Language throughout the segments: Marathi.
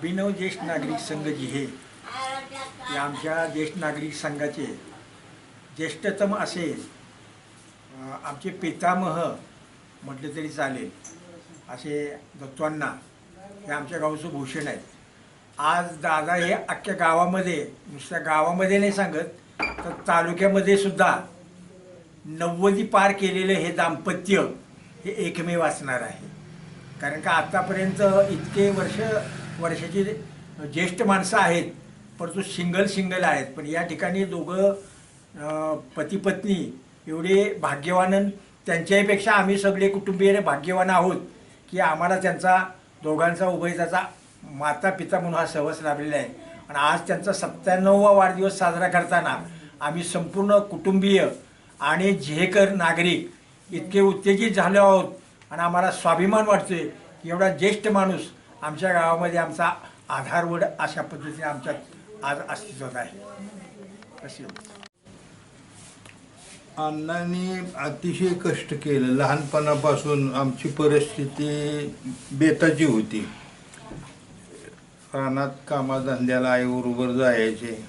अभिनव ज्येष्ठ नागरिक संघ जे हे या आमच्या ज्येष्ठ नागरिक संघाचे ज्येष्ठतम असे आमचे पितामह म्हटले तरी चालेल असे दत्तांना हे आमच्या गावचं भूषण आहेत आज दादा हे अख्ख्या गावामध्ये नुसत्या गावामध्ये नाही सांगत तर तालुक्यामध्ये सुद्धा नव्वदी पार केलेलं हे दाम्पत्य हे एकमेव असणार आहे. कारण का आत्तापर्यंत इतके वर्ष वर्षाची ज्येष्ठ माणसं आहेत परंतु सिंगल सिंगल आहेत. पण या ठिकाणी दोघं पती पत्नी एवढे भाग्यवान त्यांच्याहीपेक्षा आम्ही सगळे कुटुंबीय भाग्यवान आहोत की आम्हाला त्यांचा दोघांचा उभयताचा माता पिता म्हणून हा सहवास लाभलेला आहे. आणि आज त्यांचा सत्त्याण्णववा वाढदिवस साजरा करताना आम्ही संपूर्ण कुटुंबीय आणि झेकर नागरिक इतके उत्तेजित झालो आहोत. आणि आम्हाला स्वाभिमान वाटतोय की एवढा ज्येष्ठ माणूस आमच्या गावामध्ये आमचा आधारवड अशा पद्धतीने आमच्यात आज अस्तित्वात आहे. अशी अण्णांनी अतिशय कष्ट केलं. लहानपणापासून आमची परिस्थिती बेताची होती. रानात कामाधंद्याला आईबरोबर जायचे.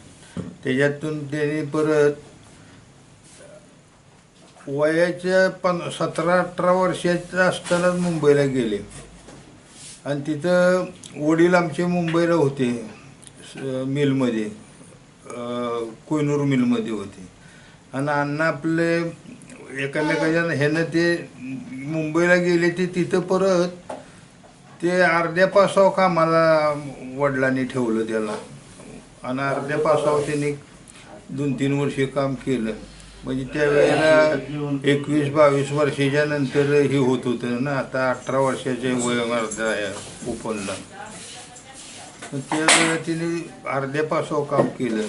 त्याच्यातून त्यांनी परत वयाच्या पण सतरा अठरा वर्षाच्या असतानाच मुंबईला गेले. आणि तिथं वडील आमचे मुंबईला होते स- मिलमध्ये कोयनूर मिलमध्ये होते. आणि अण्णा आपले एकामेकाच्या ह्यानं ते मुंबईला गेले ते तिथं परत ते अर्ध्या पासाव कामाला वडिलांनी ठेवलं त्याला. आणि अर्ध्या पासाव त्यांनी दोन तीन वर्षे काम केलं. म्हणजे त्यावेळेला एकवीस बावीस वर्षाच्या नंतर हे होत होतं ना आता अठरा वर्षाचे वय आहे ओपनला त्यावेळेला तिने अर्ध्या पासाव काम केलं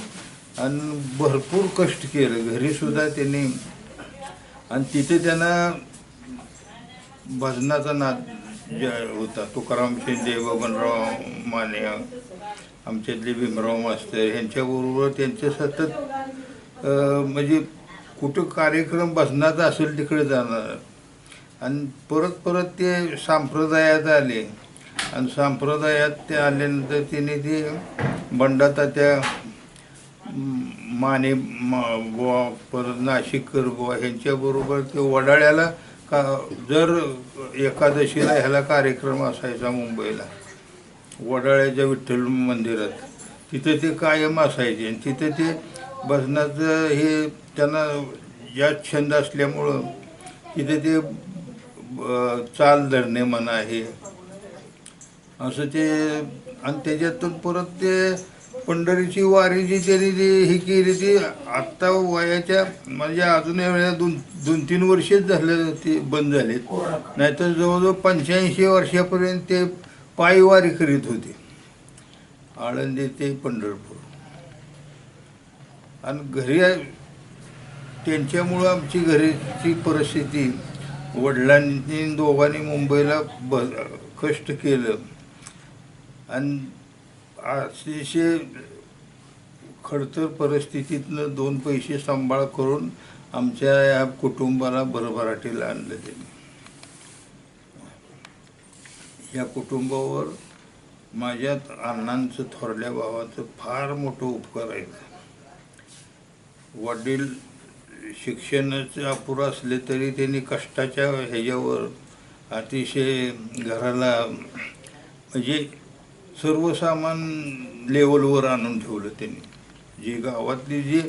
आणि भरपूर कष्ट केलं. घरी सुद्धा त्यांनी आणि तिथे त्यांना भजनाचा नाद होता तुकाराम शिंदे बबनराव माने आमच्यातले भीमराव मास्तर ह्यांच्याबरोबर त्यांचे सतत म्हणजे कुठं कार्यक्रम बसण्याचा असेल तिकडे जाणार. आणि परत परत ते संप्रदायात आले. आणि संप्रदायात ते आल्यानंतर तिने ते बंडाता त्या माने मा- बुवा परत नाशिककर बुवा ह्यांच्याबरोबर ते वडाळ्याला का जर एकादशीला ह्याला कार्यक्रम असायचा मुंबईला वडाळ्याच्या विठ्ठल मंदिरात तिथं ते कायम असायचे. आणि तिथं ते बसण्याचं हे त्यांना जास्त छंद असल्यामुळं तिथे ते चाल धरणे म्हणा आहे असं ते आणि त्याच्यातून परत ते पंढरीची वारी जी त्यांनी जी ही केली ती आत्ता वयाच्या म्हणजे अजून वेळेला दोन दोन तीन वर्षेच झाले ते बंद झालेत. नाहीतर जवळजवळ पंच्याऐंशी वर्षापर्यंत ते पायी वारी करीत होते. आळंदी ते पंढरपूर. आणि घरी त्यांच्यामुळं आमची घरीची परिस्थिती वडिलांनी दोघांनी मुंबईला ब कष्ट केलं. आणि अतिशय खडतर परिस्थितीतनं दोन पैसे सांभाळ करून आमच्या या कुटुंबाला भरभराटीला आणलं त्यांनी. या कुटुंबावर माझ्या अण्णांचं थोरल्या भावाचं फार मोठं उपकार आहे. वडील शिक्षणाचं अपुरं असले तरी त्यांनी कष्टाच्या ह्याच्यावर अतिशय घराला म्हणजे सर्व सामान लेवलवर आणून ठेवलं त्यांनी. जी गावातली जी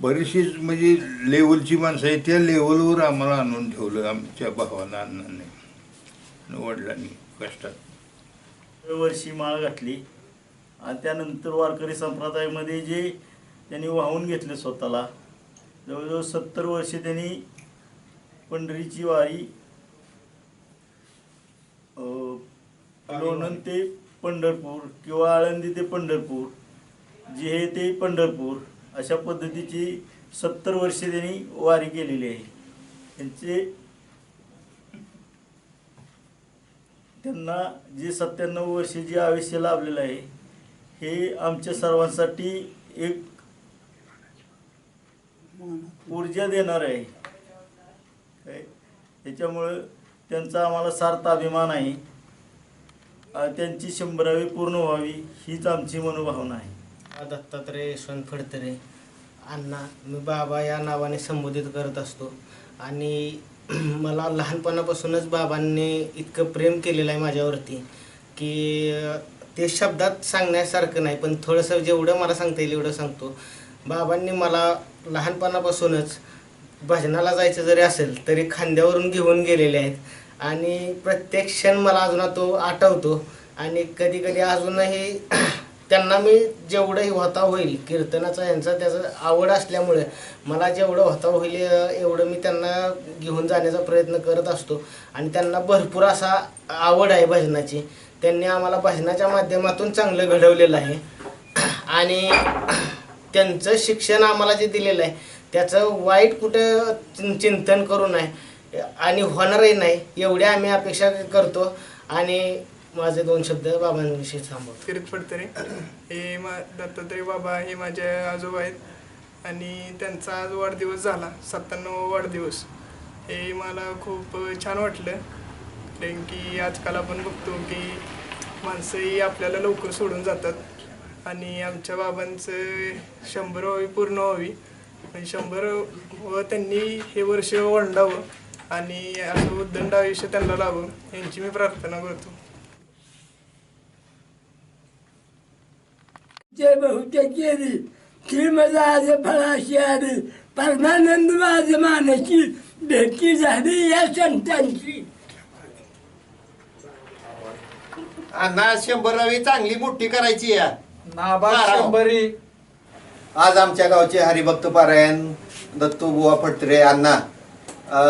बरीचशीच म्हणजे लेवलची माणसं आहे त्या लेवलवर आम्हाला आणून ठेवलं आमच्या भावाला अण्णाने वडिलांनी कष्टात. वर्षी माळ घातली आणि त्यानंतर वारकरी संप्रदायामध्ये जे त्यांनी वाहून घेतले स्वतःला जवळजवळ सत्तर वर्षे त्यांनी पंढरीची वारी लोणंद ते पंढरपूर किंवा आळंदी ते पंढरपूर जिहे हे ते पंढरपूर अशा पद्धतीची सत्तर वर्षे त्यांनी वारी केलेली आहे. त्यांचे त्यांना जे सत्त्याण्णव वर्षे जे आयुष्य लाभलेलं आहे हे आमच्या सर्वांसाठी एक ऊर्जा देणार आहे. काय त्याच्यामुळं त्यांचा आम्हाला सार्थ अभिमान आहे. त्यांची शंभरावी पूर्ण व्हावी हीच आमची मनोभावना आहे. दत्तात्रय यशवंत फडतरे अण्णा मी बाबा या नावाने संबोधित करत असतो. आणि मला लहानपणापासूनच बाबांनी इतकं प्रेम केलेलं आहे माझ्यावरती की ते शब्दात सांगण्यासारखं नाही पण थोडंसं जेवढं मला सांगता येईल एवढं सांगतो. बाबांनी मला लहानपणापासूनच भजनाला जायचं जरी असेल तरी खांद्यावरून घेऊन गेलेले आहेत. आणि प्रत्येक क्षण मला अजून तो आठवतो. आणि कधी कधी अजूनही त्यांना मी जेवढंही होता होईल कीर्तनाचा यांचा त्याचं आवड असल्यामुळे मला जेवढं होता होईल एवढं मी त्यांना घेऊन जाण्याचा प्रयत्न करत असतो. आणि त्यांना भरपूर असा आवड आहे भजनाची. त्यांनी आम्हाला भजनाच्या माध्यमातून चांगलं घडवलेलं आहे. आणि त्यांचं शिक्षण आम्हाला जे दिलेलं आहे त्याचं वाईट कुठं चिं- चिंतन करू नये आणि होणारही नाही एवढी आम्ही अपेक्षा करतो. आणि माझे दोन शब्द बाबांविषयी थांबवतो किरीट फडतरे हे मा दत्तात्रय बाबा हे माझे आजोबा आहेत. आणि त्यांचा आज वाढदिवस झाला सत्त्याण्णव वाढदिवस. हे मला खूप छान वाटलं. कारण की आजकाल आपण बघतो की माणसंही आपल्याला लवकर सोडून जातात. आणि आमच्या बाबांचं शंभर व्हावी पूर्ण व्हावी म्हणजे शंभर व त्यांनी हे वर्ष ओंडावं आणि असं उद्दंड आयुष्य त्यांना लावं यांची मी प्रार्थना करतो. जय बहुतेक गेली श्रीमद आज फळाशी आली. परमानंद माझ मानशी भेटी झाली या संतांची. अण्णा शंभरावी चांगली मोठी करायची या. नाबाद बारा. शंभरी. आज आमच्या गावचे हरिभक्त पारायण दत्तू बुवा फटरे अण्णा अ,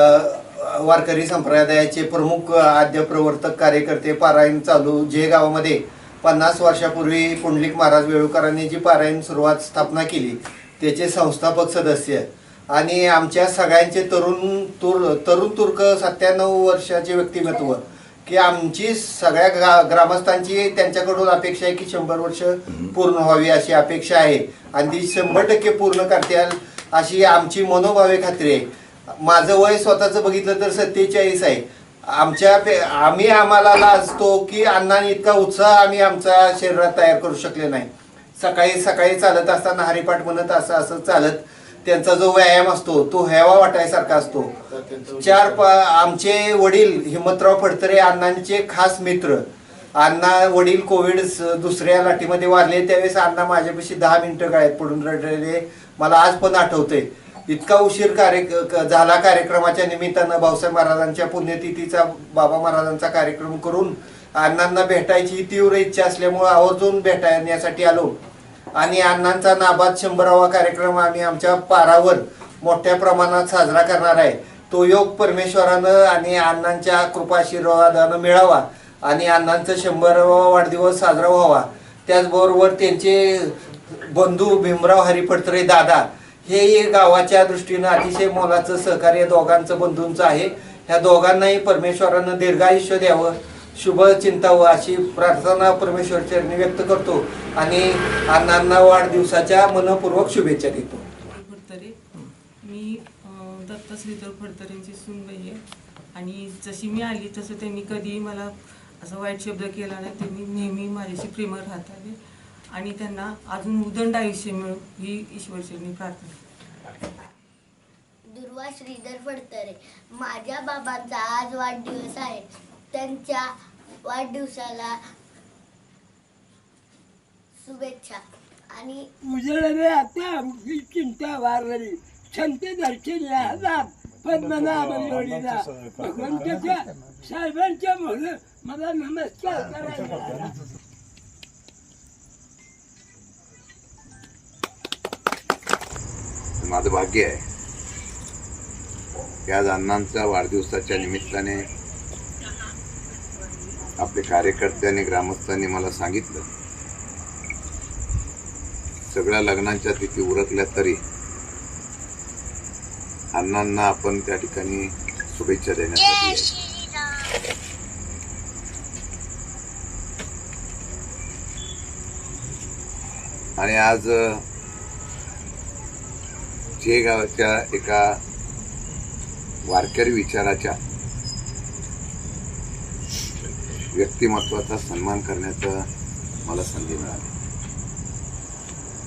वारकरी संप्रदायाचे प्रमुख आद्य प्रवर्तक कार्यकर्ते पारायण चालू. जे गावामध्ये पन्नास वर्षापूर्वी पुंडलिक महाराज वेळुकरांनी जी पारायण सुरुवात स्थापना केली त्याचे संस्थापक सदस्य. आणि आमच्या सगळ्यांचे तरुण तुर तरुण तुर्क सत्त्याण्णव वर्षाचे व्यक्तिमत्व. की आमची सगळ्या गा ग्रामस्थांची त्यांच्याकडून अपेक्षा आहे की शंभर वर्ष पूर्ण व्हावी अशी अपेक्षा आहे. आणि ती शंभर टक्के पूर्ण करतील अशी आमची मनोभावे खात्री आहे. माझं वय स्वतःचं बघितलं तर सत्तेचाळीस आहे. आमच्या पे- आम्ही आम्हाला लाजतो की अण्णांनी इतका उत्साह आम्ही आमच्या शरीरात तयार करू शकले नाही. सकाळी सकाळी चालत असताना हरिपाठ म्हणत असं असं चालत त्यांचा जो व्यायाम असतो तो हेवा वाटायसारखा असतो. चार पा आमचे वडील हिम्मतराव फडतरे अण्णांचे खास मित्र. अण्णा वडील कोविड दुसऱ्या लाटीमध्ये वारले. त्यावेळेस अण्णा माझ्यापाशी दहा मिनिटं गळ्यात पडून रडलेले. मला आज पण आठवतंय. इतका उशीर कार्य झाला कार्यक्रमाच्या निमित्तानं भाऊसाहेब महाराजांच्या पुण्यतिथीचा बाबा महाराजांचा कार्यक्रम करून अण्णांना भेटायची तीव्र इच्छा असल्यामुळे आवर्जून भेटण्यासाठी आलो. आणि अण्णांचा नाबाद शंभरावा कार्यक्रम आम्ही आमच्या पारावर मोठ्या प्रमाणात साजरा करणार आहे. तो योग परमेश्वरानं आणि अण्णांच्या कृपाशीर्वादानं मिळावा आणि अण्णांचा शंभरावा वाढदिवस साजरा व्हावा. त्याचबरोबर त्यांचे बंधू भीमराव हरिफडतरे दादा हे गावाच्या दृष्टीनं अतिशय मोलाचं सहकार्य दोघांचं बंधूंचं आहे. ह्या दोघांनाही परमेश्वरानं दीर्घायुष्य द्यावं. शुभ चिंतावं अशी प्रार्थना परमेश्वर चरणी व्यक्त करतो आणि अण्णांना वाढदिवसाच्या मनपूर्वक शुभेच्छा देतो. फडतरे. मी दत्त श्रीधर फडतरेंची सूनबाई आहे. आणि जशी मी आली तसं त्यांनी कधीही मला असं वाईट शब्द केला नाही. त्यांनी नेहमी माझ्याशी प्रेमळ राहत आले आणि त्यांना अजून उदंड आयुष्य मिळो ही ईश्वरचरणी प्रार्थना दुर्वा श्रीधर फडतरे माझ्या बाबांचा आज वाढदिवस आहे. त्यांच्या वाढदिवसाला शुभेच्छा. आणि उजळले आता आमची चिंता वारली. संत दर्शन याला पद्मनाभ जोडीला भगवंताच्या साहेबांच्या म्हणून मला नमस्कार करायला. माझं भाग्य आहे. या अण्णांच्या वाढदिवसाच्या निमित्ताने आपले कार्यकर्ते आणि ग्रामस्थांनी मला सांगितलं सगळ्या लग्नांच्या तिथी उरकल्या तरी अण्णांना आपण त्या ठिकाणी शुभेच्छा देण्यासाठी. आणि आज जे गावाच्या एका वारकरी विचाराच्या व्यक्तिमत्वाचा सन्मान करण्याचं मला संधी मिळाली.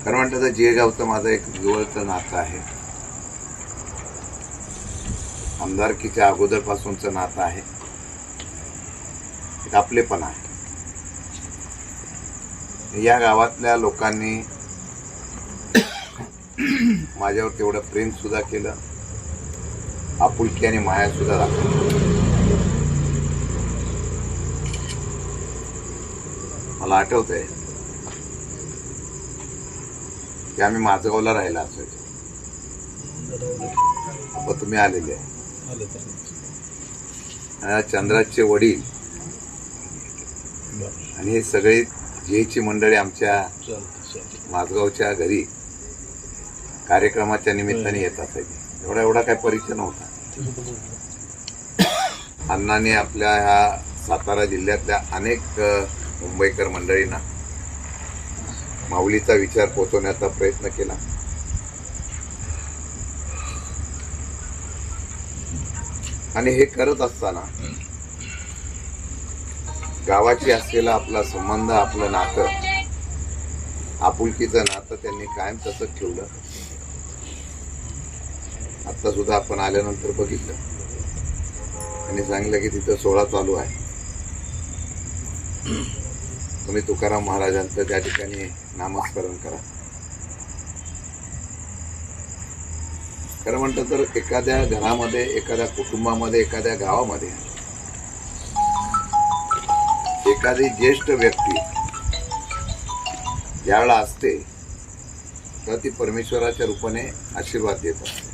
खरं म्हणतं तर माझं एक जवळचं नातं आहे. आमदारकीच्या अगोदरपासूनचं नातं आहे. एक आपलेपण आहे. या गावातल्या लोकांनी माझ्यावर तेवढं प्रेम सुद्धा केलं आपुलकी आणि मायासुद्धा दाखवली. मला आठवत आहे की आम्ही माझगावला राहिला असायचो. व तुम्ही आलेले आहे. चंद्राचे वडील. आणि हे सगळे जेची मंडळी आमच्या माझगावच्या घरी कार्यक्रमाच्या निमित्ताने येत असायची. एवढा एवढा काही परिचय नव्हता. अण्णाने आपल्या ह्या सातारा जिल्ह्यातल्या अनेक मुंबईकर मंडळींना माऊलीचा विचार पोचवण्याचा प्रयत्न केला. आणि हे करत असताना गावाची असलेला आपला संबंध आपलं नातं आपुलकीचं नातं त्यांनी कायम तसंच ठेवलं. आता सुद्धा आपण आल्यानंतर बघितलं. आणि सांगितलं की तिथं सोहळा चालू आहे. तुम्ही तुकाराम महाराजांचं त्या ठिकाणी नामस्मरण करा. खरं म्हणतं तर एखाद्या घरामध्ये एखाद्या कुटुंबामध्ये एखाद्या गावामध्ये एखादी ज्येष्ठ व्यक्ती ज्यावेळेला असते तर ती परमेश्वराच्या रूपाने आशीर्वाद देत असते